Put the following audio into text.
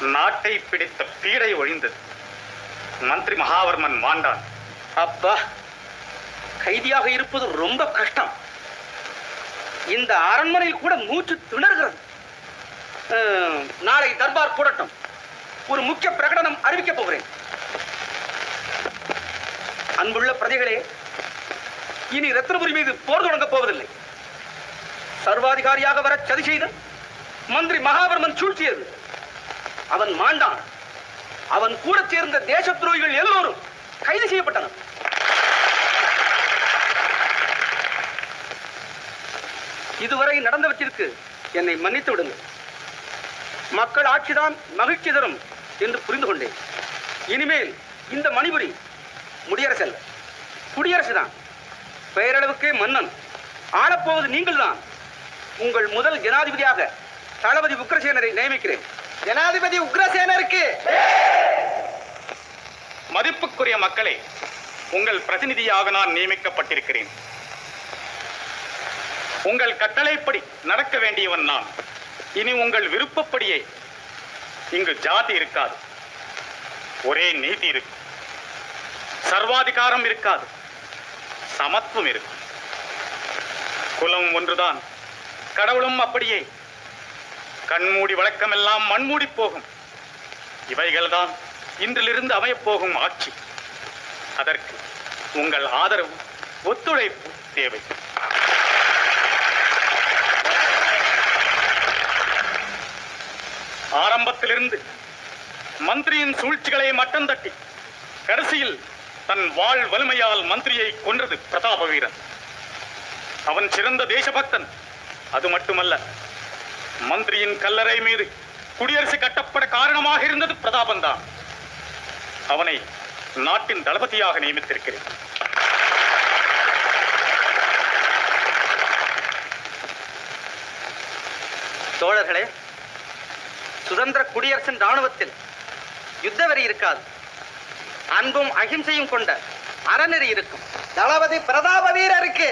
நாட்டை பிடித்த பீடை ஒழிந்தது. மந்திரி மகாவர்மன் மாண்டான். அப்பா கைதியாக இருப்பது ரொம்ப கஷ்டம். இந்த அரண்மனையில் கூட மூச்சு திணறுகிறது. நாளை தர்பார் போடட்டும் ஒரு முக்கிய பிரகடனம் அறிவிக்கப் போகிறேன். அன்புள்ள பிரஜைகளே இனி ரத்னபுரி மீது போர் தொடங்கப் போவதில்லை. சர்வாதிகாரியாக வர சதி செய்த மந்திரி மகாவர்மன் சூழ்ச்சியது. அவன் மாண்டான். அவன் கூட சேர்ந்த தேச துரோகிகள் எல்லோரும் கைது செய்யப்பட்டனர். இதுவரை நடந்தவற்றிற்கு என்னை மன்னித்து விடுங்கள். மக்கள் ஆட்சிதான் மகிழ்ச்சி தரும் என்று புரிந்து கொண்டேன். இனிமேல் இந்த மணிபுரி முடியரசல்ல. குடியரசுதான். பெயரளவுக்கே மன்னன். ஆளப்போவது நீங்கள்தான். உங்கள் முதல் ஜனாதிபதியாக தளபதி உக்ரசேனரை நியமிக்கிறேன். ஜனாதிபதி உக்ரசேனருக்கு. மதிப்புக்குரிய மக்களை உங்கள் பிரதிநிதியாக நான் நியமிக்கப்பட்டிருக்கிறேன். உங்கள் கட்டளைப்படி நடக்க வேண்டியவன் நான். இனி உங்கள் விருப்பப்படியே இங்கு ஜாதி இருக்காது. ஒரே நீதி இருக்கும் சர்வாதிகாரம் இருக்காது. சமத்துவம் இருக்கும் குலம் ஒன்றுதான். கடவுளும் அப்படியே கண்மூடி வழக்கமெல்லாம் மண்மூடி போகும். இவைகள்தான் இன்றிலிருந்து அமையப்போகும் ஆட்சி. அதற்கு உங்கள் ஆதரவு ஒத்துழைப்பு தேவை. ஆரம்பத்திலிருந்து மந்திரியின் சூழ்ச்சிகளை மட்டம் தட்டி கடைசியில் தன் வாழ் வலிமையால் மந்திரியை கொன்றது பிரதாப வீரன் அவன் சிறந்த தேசபக்தன். அது மட்டுமல்ல மந்திரியின் கல்லறை மீது குடியரசு கட்டப்பட காரணமாக இருந்தது பிரதாபன்தான் அவனை நாட்டின் தளபதியாக நியமித்திருக்கிறேன். தோழர்களே சுதந்திர குடியரசின் ராணுவத்தில் யுத்த வரி இருக்காது. அன்பும் அகிம்சையும் கொண்ட அறநெறி இருக்கும். தளபதி பிரதாப வீரருக்கு!